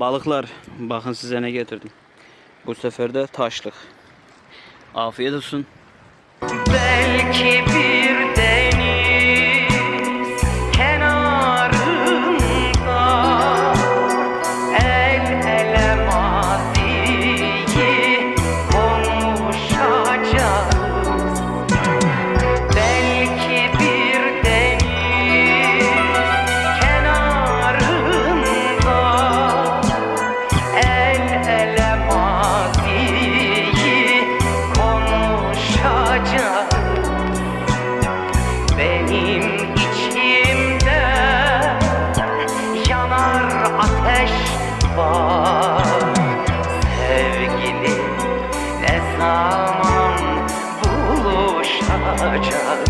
Balıklar bakın size ne getirdim. Bu sefer de taşlık. Afiyet olsun. Belki bir olacak Benim içimde yanar ateş var. Sevgili ne zaman buluşacak